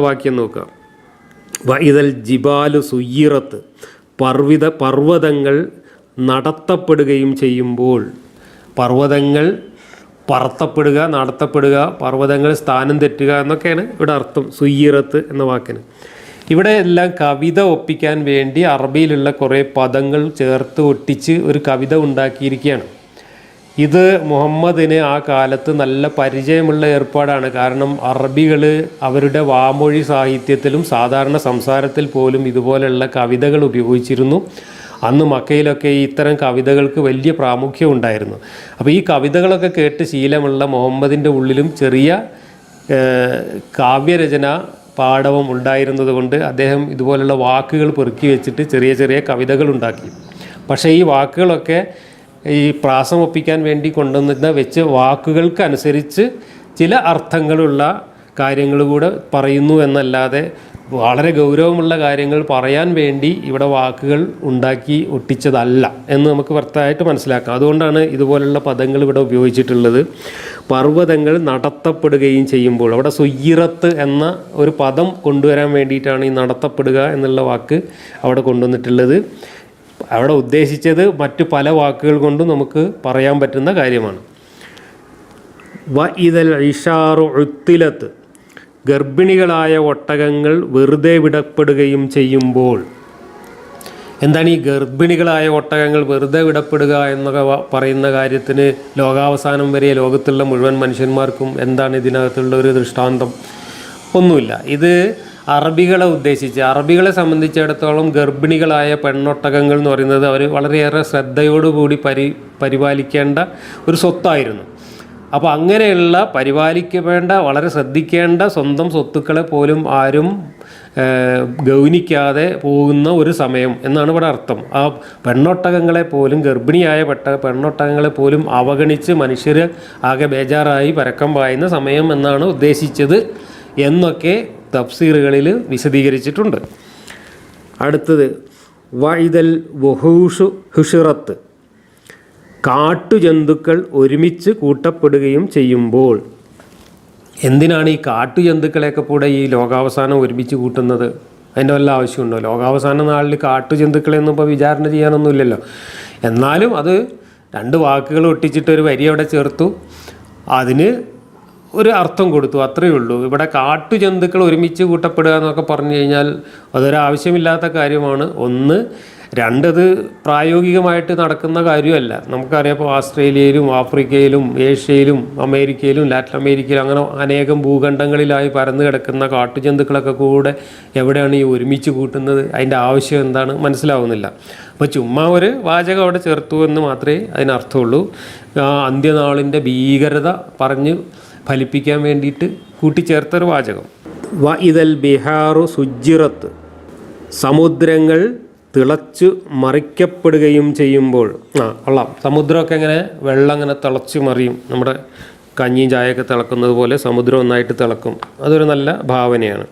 വാക്യം നോക്കുക വൈതൽ ജിബാലു സുയ്യിറത്ത്. പർവിത പർവതങ്ങൾ നടത്തപ്പെടുകയും ചെയ്യുമ്പോൾ പർവതങ്ങൾ പറത്തപ്പെടുക നടത്തപ്പെടുക പർവതങ്ങൾ സ്ഥാനം തെറ്റുക എന്നൊക്കെയാണ് ഇവിടെ അർത്ഥം സുയ്യിറത്ത് എന്ന വാക്കിന്. ഇവിടെ എല്ലാം കവിത ഒപ്പിക്കാൻ വേണ്ടി അറബിയിലുള്ള കുറേ പദങ്ങൾ ചേർത്ത് ഒട്ടിച്ച് ഒരു കവിത ഉണ്ടാക്കിയിരിക്കുകയാണ്. ഇത് മുഹമ്മദിന് ആ കാലത്ത് നല്ല പരിചയമുള്ള ഏർപ്പാടാണ്. കാരണം അറബികൾ അവരുടെ വാമൊഴി സാഹിത്യത്തിലും സാധാരണ സംസാരത്തിൽ പോലും ഇതുപോലെയുള്ള കവിതകൾ ഉപയോഗിച്ചിരുന്നു. അന്ന് മക്കയിലൊക്കെ ഇത്തരം കവിതകൾക്ക് വലിയ പ്രാമുഖ്യം ഉണ്ടായിരുന്നു. അപ്പോൾ ഈ കവിതകളൊക്കെ കേട്ട് ശീലമുള്ള മുഹമ്മദിന്റെ ഉള്ളിലും ചെറിയ കാവ്യരചന പാടവം ഉണ്ടായിരുന്നതുകൊണ്ട് അദ്ദേഹം ഇതുപോലുള്ള വാക്കുകൾ പെറുക്കി വെച്ചിട്ട് ചെറിയ ചെറിയ കവിതകൾ ഉണ്ടാക്കി. പക്ഷേ ഈ വാക്കുകളൊക്കെ ഈ പ്രാസം ഒപ്പിക്കാൻ വേണ്ടി കൊണ്ടുവന്ന വെച്ച് വാക്കുകൾക്കനുസരിച്ച് ചില അർത്ഥങ്ങളുള്ള കാര്യങ്ങൾ കൂടെ പറയുന്നു എന്നല്ലാതെ വളരെ ഗൗരവമുള്ള കാര്യങ്ങൾ പറയാൻ വേണ്ടി ഇവിടെ വാക്കുകൾ ഉണ്ടാക്കി ഒട്ടിച്ചതല്ല എന്ന് നമുക്ക് വ്യക്തമായിട്ട് മനസ്സിലാക്കാം. അതുകൊണ്ടാണ് ഇതുപോലുള്ള പദങ്ങൾ ഇവിടെ ഉപയോഗിച്ചിട്ടുള്ളത്. പർവതങ്ങൾ നടത്തപ്പെടുകയും ചെയ്യുമ്പോൾ അവിടെ സുയ്യിറത്ത് എന്ന ഒരു പദം കൊണ്ടുവരാൻ വേണ്ടിയിട്ടാണ് ഈ നടത്തപ്പെടുക എന്നുള്ള വാക്ക് അവിടെ കൊണ്ടുവന്നിട്ടുള്ളത്. അവിടെ ഉദ്ദേശിച്ചത് മറ്റു പല വാക്കുകൾ കൊണ്ടും നമുക്ക് പറയാൻ പറ്റുന്ന കാര്യമാണ്. വ ഇതൽ ഇഷാറു ഉത്തിലത്ത്. ഗർഭിണികളായ ഒട്ടകങ്ങൾ വെറുതെ വിടപ്പെടുകയും ചെയ്യുമ്പോൾ. എന്താണ് ഈ ഗർഭിണികളായ ഒട്ടകങ്ങൾ വെറുതെ വിടപ്പെടുക എന്നൊക്കെ പറയുന്ന കാര്യത്തിന് ലോകാവസാനം വരെ ലോകത്തുള്ള മുഴുവൻ മനുഷ്യന്മാർക്കും എന്താണ് ഇതിനകത്തുള്ള ഒരു ദൃഷ്ടാന്തം? ഒന്നുമില്ല. ഇത് അറബികളെ ഉദ്ദേശിച്ച്. അറബികളെ സംബന്ധിച്ചിടത്തോളം ഗർഭിണികളായ പെണ്ണൊട്ടകങ്ങൾ എന്ന് പറയുന്നത് അവർ വളരെയേറെ ശ്രദ്ധയോടുകൂടി പരി പരിപാലിക്കേണ്ട ഒരു സ്വത്തായിരുന്നു. അപ്പോൾ അങ്ങനെയുള്ള പരിപാലിക്കേണ്ട വളരെ ശ്രദ്ധിക്കേണ്ട സ്വന്തം സ്വത്തുക്കളെ പോലും ആരും ഗൗനിക്കാതെ പോകുന്ന ഒരു സമയം എന്നാണ് ഇവിടെ അർത്ഥം. ആ പെണ്ണൊട്ടകങ്ങളെ പോലും ഗർഭിണിയായ പെട്ട പെണ്ണൊട്ടകങ്ങളെ പോലും അവഗണിച്ച് മനുഷ്യർ ആകെ ബേജാറായി പരക്കം പായുന്ന സമയം എന്നാണ് ഉദ്ദേശിച്ചത് എന്നൊക്കെ തഫ്സീറുകളിൽ വിശദീകരിച്ചിട്ടുണ്ട്. അടുത്തത് വൈതൽ വഹൂഷു ഹുഷിറത്ത്. കാട്ടുജന്തുക്കൾ ഒരുമിച്ച് കൂട്ടപ്പെടുകയും ചെയ്യുമ്പോൾ. എന്തിനാണ് ഈ കാട്ടുജന്തുക്കളെയൊക്കെ കൂടെ ഈ ലോകാവസാനം ഒരുമിച്ച് കൂട്ടുന്നത്? അതിന്റെ വല്ല ആവശ്യമുണ്ടോ? ലോകാവസാന നാളിൽ കാട്ടുജന്തുക്കളെയൊന്നും ഇപ്പോൾ വിചാരണ ചെയ്യാനൊന്നുമില്ലല്ലോ. എന്നാലും അത് രണ്ട് വാക്കുകൾ ഒട്ടിച്ചിട്ട് ഒരു വരി അവിടെ ചേർത്തു. അതിന് ഒരു അർത്ഥം കൊടുത്തു അത്രയേ ഉള്ളൂ. ഇവിടെ കാട്ടുജന്തുക്കൾ ഒരുമിച്ച് കൂട്ടപ്പെടുക എന്നൊക്കെ പറഞ്ഞു കഴിഞ്ഞാൽ അതൊരാവശ്യമില്ലാത്ത കാര്യമാണ്. ഒന്ന് രണ്ടത് പ്രായോഗികമായിട്ട് നടക്കുന്ന കാര്യമല്ല. നമുക്കറിയാം ഇപ്പോൾ ആസ്ട്രേലിയയിലും ആഫ്രിക്കയിലും ഏഷ്യയിലും അമേരിക്കയിലും ലാറ്റിൻ അമേരിക്കയിലും അങ്ങനെ അനേകം ഭൂഖണ്ഡങ്ങളിലായി പരന്നു കിടക്കുന്ന കാട്ടുജന്തുക്കളൊക്കെ കൂടെ എവിടെയാണ് ഈ ഒരുമിച്ച് കൂട്ടുന്നത്? അതിന്റെ ആവശ്യം എന്താണ്? മനസ്സിലാവുന്നില്ല. അപ്പോൾ ചുമ്മാ ഒരു വാചകം അവിടെ ചേർത്തു എന്ന് മാത്രമേ അതിനർത്ഥമുള്ളൂ. അന്ത്യനാളിന്റെ ഭീകരത പറഞ്ഞ് ഫലിപ്പിക്കാൻ വേണ്ടിയിട്ട് കൂട്ടിച്ചേർത്തൊരു വാചകം. വ ഇതൽ ബിഹാറു സുജിറത്ത് സമുദ്രങ്ങൾ തിളച്ചു മറിക്കപ്പെടുകയും ചെയ്യുമ്പോൾ. ആ കൊള്ളാം. സമുദ്രമൊക്കെ ഇങ്ങനെ വെള്ളം ഇങ്ങനെ തിളച്ച് മറിയും. നമ്മുടെ കഞ്ഞിയും ചായയൊക്കെ തിളക്കുന്നത് പോലെ സമുദ്രം ഒന്നായിട്ട് തിളക്കും. അതൊരു നല്ല ഭാവനയാണ്.